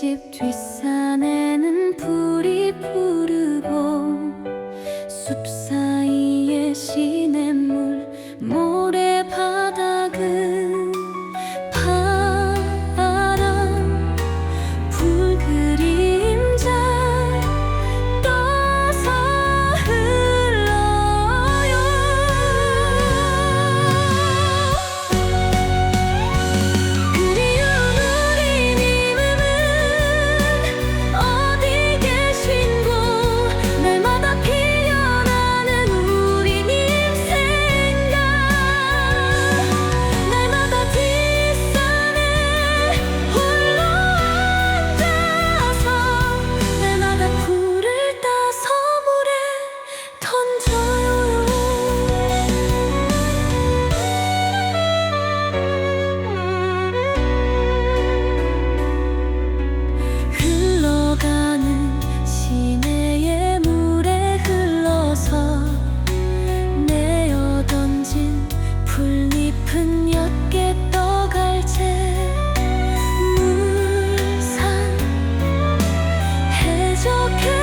집 뒷산에는 불이 푸르고 숲산 walking